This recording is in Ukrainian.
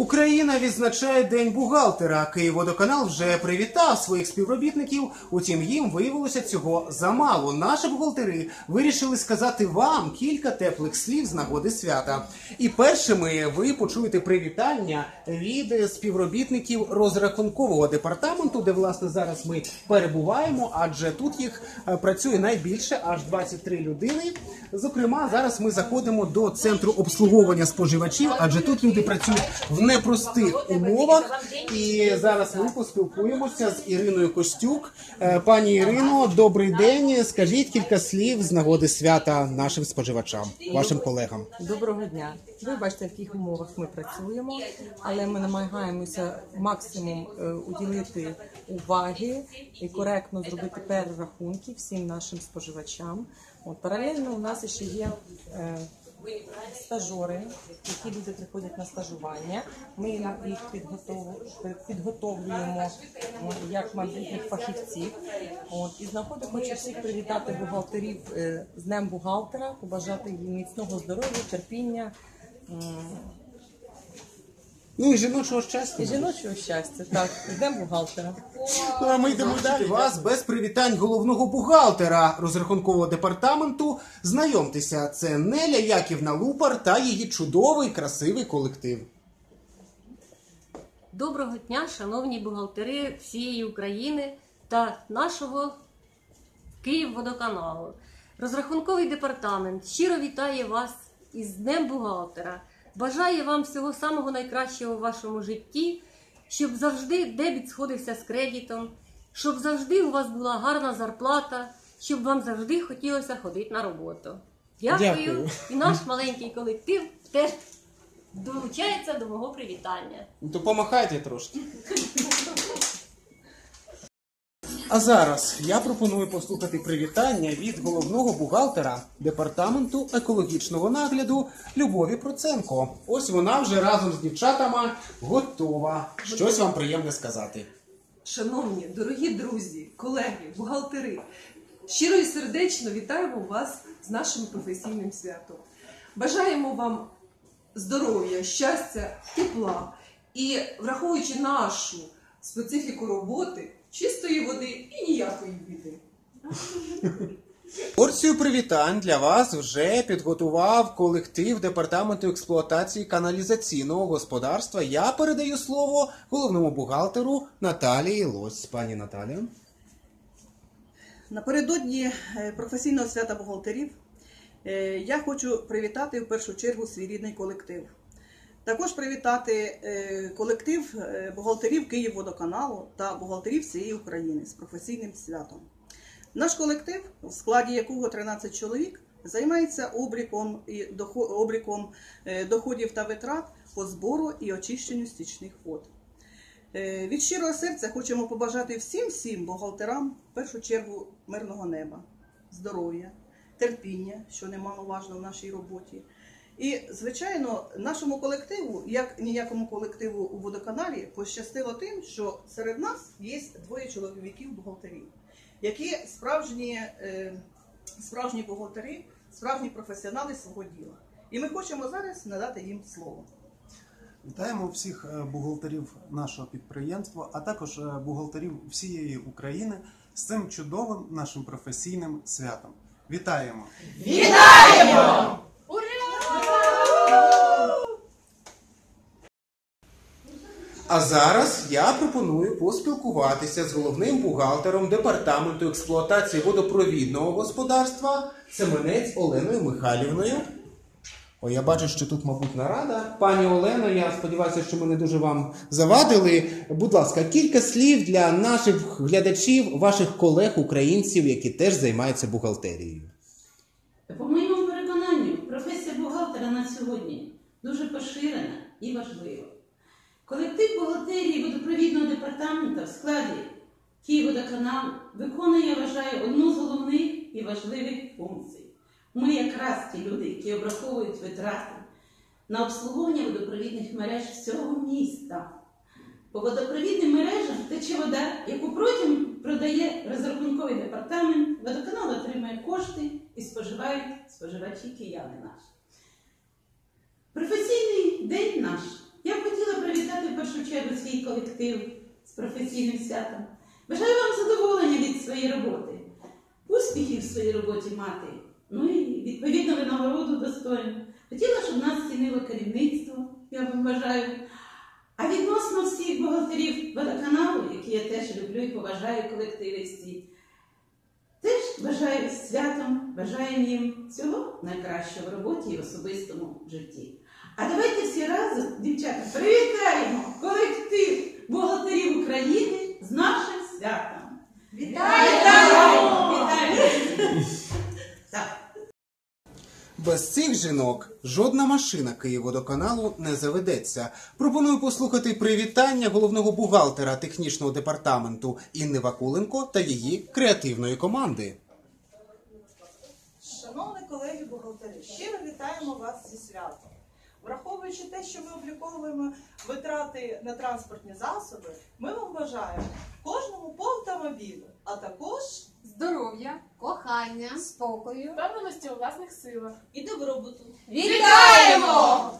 Україна відзначає День бухгалтера. Київводоканал вже привітав своїх співробітників. Утім, їм виявилося цього замало. Наші бухгалтери вирішили сказати вам кілька теплих слів з нагоди свята. І першими ви почуєте привітання від співробітників розрахункового департаменту, де власне зараз ми перебуваємо, адже тут їх е, працює найбільше, аж 23 людини. Зокрема, зараз ми заходимо до центру обслуговування споживачів, адже тут люди працюють в непростих умовах. І зараз ми поспілкуємося з Іриною Костюк. Е, Пані Ірино, добрий день. Скажіть кілька слів з нагоди свята нашим споживачам, вашим колегам. Доброго дня. Ви бачите, в яких умовах ми працюємо, але ми намагаємося максимум е, уділити уваги і коректно зробити перерахунки всім нашим споживачам. От паралельно у нас ще є е, стажори, які люди приходять на стажування. Ми їх підготовлюємо як майбутніх фахівців. От і знаходимо, хочу всіх привітати бухгалтерів е, з Днем бухгалтера, побажати їм міцного здоров'я, терпіння. Ну і жіночого щастя. І жіночого щастя, так, з Днем бухгалтера. Ну, а ми йдемо далі. Вас без привітань головного бухгалтера розрахункового департаменту. Знайомтеся, це Неля Яківна Лупар та її чудовий красивий колектив. Доброго дня, шановні бухгалтери всієї України та нашого Київводоканалу. Розрахунковий департамент щиро вітає вас із Днем бухгалтера. Бажає вам всього самого найкращого в вашому житті, щоб завжди дебіт сходився з кредитом, щоб завжди у вас була гарна зарплата, щоб вам завжди хотілося ходити на роботу. Дякую. Дякую. І наш маленький колектив теж долучається до мого привітання. То помахайте трошки. А зараз я пропоную послухати привітання від головного бухгалтера департаменту екологічного нагляду Любові Проценко. Ось вона вже разом з дівчатами готова. Щось вам приємне сказати. Шановні, дорогі друзі, колеги, бухгалтери, щиро і сердечно вітаємо вас з нашим професійним святом. Бажаємо вам здоров'я, щастя, тепла і, враховуючи нашу специфіку роботи, чистої води і ніякої біди. Порцію привітань для вас вже підготував колектив департаменту експлуатації каналізаційного господарства. Я передаю слово головному бухгалтеру Наталії Лось. Пані Наталія. Напередодні е, професійного свята бухгалтерів е, я хочу привітати в першу чергу свій рідний колектив. Також привітати е, колектив е, бухгалтерів Київводоканалу та бухгалтерів всієї України з професійним святом. Наш колектив, в складі якого 13 чоловік, займається обліком, е, доходів та витрат по збору і очищенню стічних вод. Від щирого серця хочемо побажати всім всім бухгалтерам в першу чергу мирного неба, здоров'я, терпіння, що немаловажно в нашій роботі. І, звичайно, нашому колективу, як ніякому колективу у водоканалі, пощастило тим, що серед нас є двоє чоловіків бухгалтерів, які справжні, е, справжні бухгалтери, справжні професіонали свого діла. І ми хочемо зараз надати їм слово. Вітаємо всіх е, бухгалтерів нашого підприємства, а також е, бухгалтерів всієї України з цим чудовим нашим професійним святом. Вітаємо! Вітаємо! А зараз я пропоную поспілкуватися з головним бухгалтером департаменту експлуатації водопровідного господарства Семенець Оленою Михайлівною. О, я бачу, що тут, мабуть, нарада. Пані Олено, я сподіваюся, що ми не дуже вам завадили. Будь ласка, кілька слів для наших глядачів, ваших колег, українців, які теж займаються бухгалтерією. По моєму переконанню, професія бухгалтера на сьогодні дуже поширена і важлива. Колектив бухгалтерії водопровідного департаменту в складі Київводоканал виконує, я вважаю, одну з головних і важливих функцій. Ми якраз ті люди, які обраховують витрати на обслуговування водопровідних мереж всього міста. По водопровідним мережам тече вода, яку потім продає розрахунковий департамент, водоканал отримує кошти і споживають споживачі кияни наші. Професійний день наш я б хотіла привітати в першу чергу свій колектив з професійним святом. Бажаю вам задоволення від своєї роботи, успіхів в своїй роботі мати. Ну і відповідно винагороду достойну. Хотіла, щоб нас цінило керівництво, я вам бажаю. А відносно всіх бухгалтерів водоканалу, які я теж люблю і поважаю колективи теж бажаю святом, бажаю їм всього найкращого в роботі і в особистому житті. А давайте всі разом, Цих жінок жодна машина Київводоканалу не заведеться. Пропоную послухати привітання головного бухгалтера технічного департаменту Інни Вакуленко та її креативної команди. Шановні колеги бухгалтери, щиро вітаємо вас зі святом. Враховуючи те, що ми обліковуємо витрати на транспортні засоби, ми вам бажаємо кожному по автомобілю, а також здоров'я, кохання, спокою, впевненості у власних силах і добробуту. Вітаємо!